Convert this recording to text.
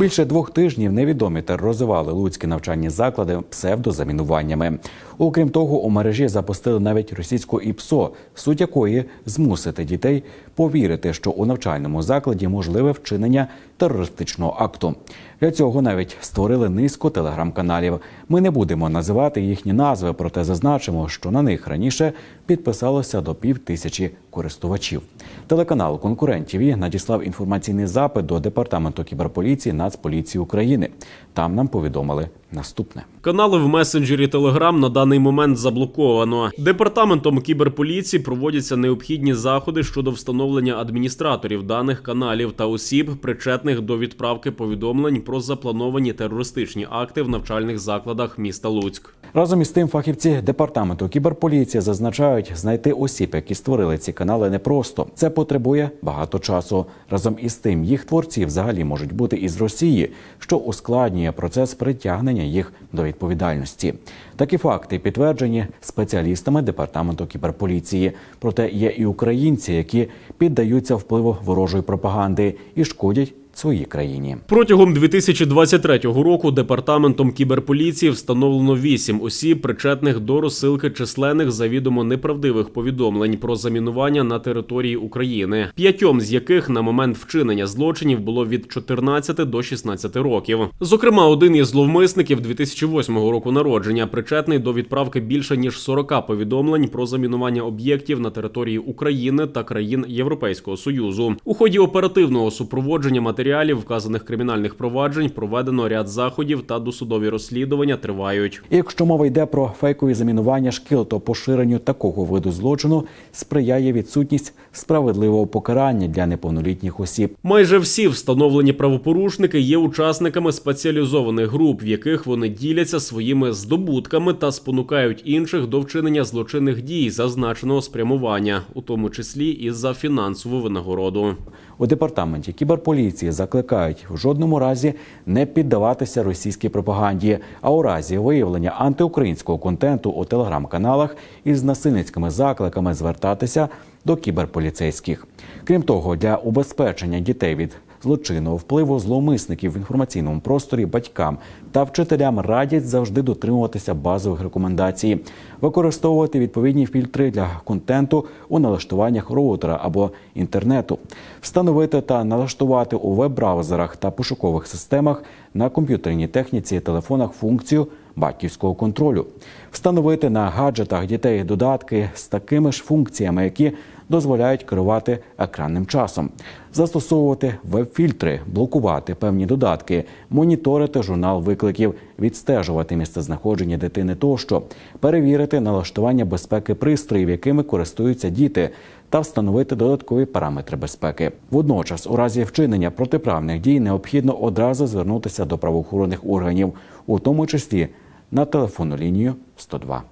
Більше двох тижнів невідомі тероризували луцькі навчальні заклади псевдозамінуваннями. Окрім того, у мережі запустили навіть російську ІПСО, суть якої змусити дітей повірити, що у навчальному закладі можливе вчинення терористичного акту. Для цього навіть створили низку телеграм-каналів. Ми не будемо називати їхні назви, проте зазначимо, що на них раніше підписалося до пів тисячі користувачів. Телеканал конкурентів і надіслав інформаційний запит до департаменту кіберполіції Нацполіції України. Там нам повідомили наступне. Канали в месенджері Telegram на даний момент заблоковано. Департаментом кіберполіції проводяться необхідні заходи щодо встановлення адміністраторів даних каналів та осіб, причетних до відправки повідомлень про заплановані терористичні акти в навчальних закладах міста Луцьк. Разом із тим, фахівці департаменту кіберполіції зазначають, знайти осіб, які створили ці канали, непросто. Це потребує багато часу. Разом із тим, їх творці взагалі можуть бути із Росії, що ускладнює процес притягнення їх до відповідальності. Такі факти підтверджені спеціалістами департаменту кіберполіції. Проте є і українці, які піддаються впливу ворожої пропаганди і шкодять своїй країні. Протягом 2023 року департаментом кіберполіції встановлено вісім осіб, причетних до розсилки численних завідомо неправдивих повідомлень про замінування на території України, п'ятьом з яких на момент вчинення злочинів було від 14 до 16 років. Зокрема, один із зловмисників 2008 року народження причетний до відправки більше ніж 40 повідомлень про замінування об'єктів на території України та країн Європейського союзу. У ході оперативного супроводження матеріалів вказаних кримінальних проваджень проведено ряд заходів та досудові розслідування тривають. Якщо мова йде про фейкові замінування шкіл, то поширенню такого виду злочину сприяє відсутність справедливого покарання для неповнолітніх осіб. Майже всі встановлені правопорушники є учасниками спеціалізованих груп, в яких вони діляться своїми здобутками та спонукають інших до вчинення злочинних дій зазначеного спрямування, у тому числі і за фінансову винагороду. У департаменті кіберполіції закликають в жодному разі не піддаватися російській пропаганді, а у разі виявлення антиукраїнського контенту у телеграм-каналах із насильницькими закликами звертатися до кіберполіцейських. Крім того, для убезпечення дітей від злочинного впливу зловмисників в інформаційному просторі батькам та вчителям радять завжди дотримуватися базових рекомендацій, використовувати відповідні фільтри для контенту у налаштуваннях роутера або інтернету, встановити та налаштувати у веб-браузерах та пошукових системах на комп'ютерній техніці і телефонах функцію батьківського контролю, встановити на гаджетах дітей додатки з такими ж функціями, які дозволяють керувати екранним часом, застосовувати веб-фільтри, блокувати певні додатки, моніторити журнал викликів, відстежувати місцезнаходження дитини тощо, перевірити налаштування безпеки пристроїв, якими користуються діти. Та встановити додаткові параметри безпеки. Водночас, у разі вчинення протиправних дій, необхідно одразу звернутися до правоохоронних органів, у тому числі на телефонну лінію 102.